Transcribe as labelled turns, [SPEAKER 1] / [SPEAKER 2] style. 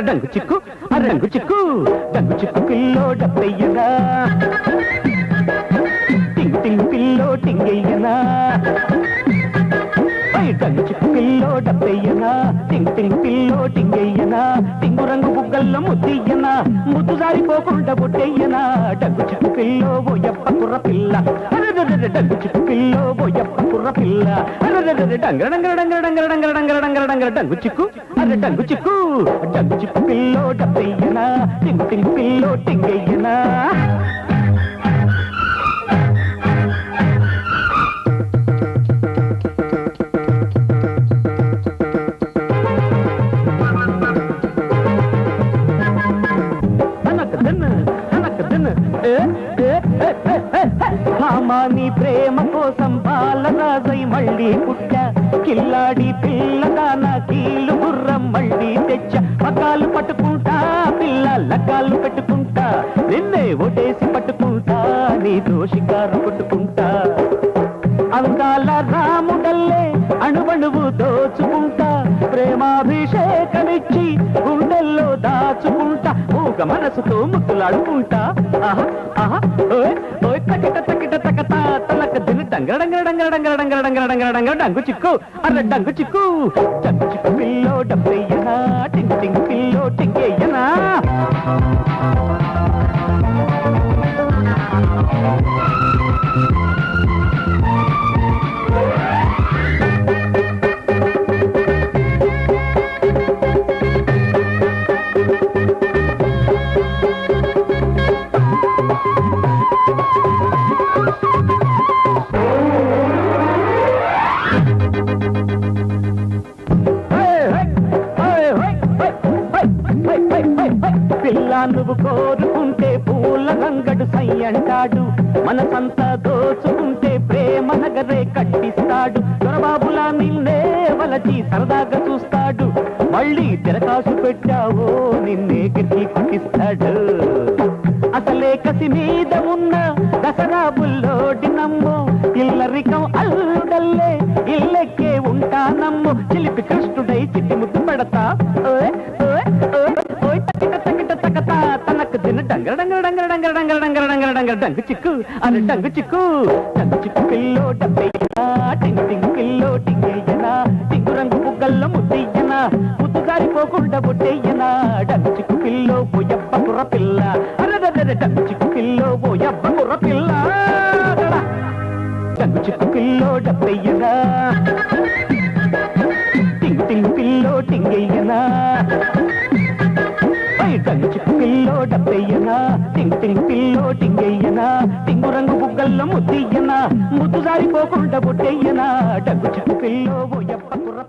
[SPEAKER 1] Dung చిక్కు ఆ చిక్కు డంగు చిక్కు పిల్లో డబ్బయ్యనా. టింగ్ టింగ్ పిల్లో టింగయ్యనా. డంగు చిక్కు పిల్లో డబ్బయ్యనా. టింగ్ టింగ్ పిల్లో టింగయ్యనా. టింగు రంగు బుగ్గల్లో ముద్దయ్యనా. ముద్దు జారిపోకుండా డంగు చిక్కు పిల్లో కుర్ర పిల్ల. డంగు చిక్కు పిల్లో కుర్ర పిల్ల. డంగర డంగర డంగర డంగర డంగర డంగర డంగర డంగర డంగు చిక్కు. అరే డంగు చిక్కు. డంగు చిక్కు పిల్లో డబ్బయ్యనా. టింగు టింగు పిల్లో టింగయ్యనా. అనక దిన్ ప్రేమ కోసం మళ్ళీ పుట్ట కిల్లాడి పిల్లగా నా కీలు గుర్రం మళ్ళీ తెచ్చ. పకాలు పట్టుకుంటా పిల్ల లగ్గాలు పెట్టుకుంటా. నిన్నే ఒటేసి పట్టుకుంటా నీతో షికారు కొట్టుకుంటా. అందాల రాముడల్లే అణువణువు దోచుకుంటా. ప్రేమాభిషేకమిచ్చి గుండెల్లో దాచుకుంటా. ఊగ మనసుతో ముద్దులాడుకుంటా. ఆహా ఆహా ఓయ్ ఓయ్ తకిట తలక దిన డంగర డంగర డంగర డంగర డంగర డంగర డంగర డంగర డంగు చిక్కు అర్ర డంగు చిక్కు డంగు చిక్కు పిల్లో డబ్బయ్యనా టింగ్ టింగ్ పిల్లో టింగయ్యనా పిల్ల నువ్వు కోరుకుంటే పూల రంగడు సై అంటాడు. మనసంతా దోచుకుంటే ప్రేమ నగరే కట్టిస్తాడు. దొరబాబులా నిన్నే వలచి సరదాగా చూస్తాడు. మళ్ళీ తిరకాసు పెట్టావో నిన్నే గట్టి కుట్టిస్తాడు. అసలే కసి మీద ఉన్న దసరా బుల్లోటి నమ్ము. ఇల్లరికం అల్లుడల్లే ఇల్లెక్కే ఉంటానమ్ము చిలిపి కృష్ణుడై చిట్టి ముద్దు తనకు దిన డంగర డంగర డంగర డంగర డంగర డంగర డంగర డంగర డంగు చిక్కు అని డంగు చిక్కు డంగు చిక్కు పిల్లో డబ్బయ్యనా టింగ్ టింగ్ పిల్లో టింగయ్యనా టింగు రంగు బుగ్గల్లో ముద్దయ్యనా ముద్దు జారిపోకుండా బొట్టయ్యనా డంగు చిక్కు పిల్లో పోయప్ప కుర్ర పిల్ల అరెరెరెరె డంగు చిక్కు పిల్లో పోయప్ప కుర్ర పిల్ల దడా. డంగు చిక్కు పిల్లో డబ్బయ్యనా కంచి పిల్లో డబ్బయ్యనా టింగ్ టింగ్ పిల్లో టింగయ్యనా టింగు రంగు బుగ్గల్లో ముద్దయ్యనా ముద్దు జారిపోకుండా బొట్టయ్యనా డగ్గు చిక్కు పిల్లో ఓ ఎప్ప కుర్ర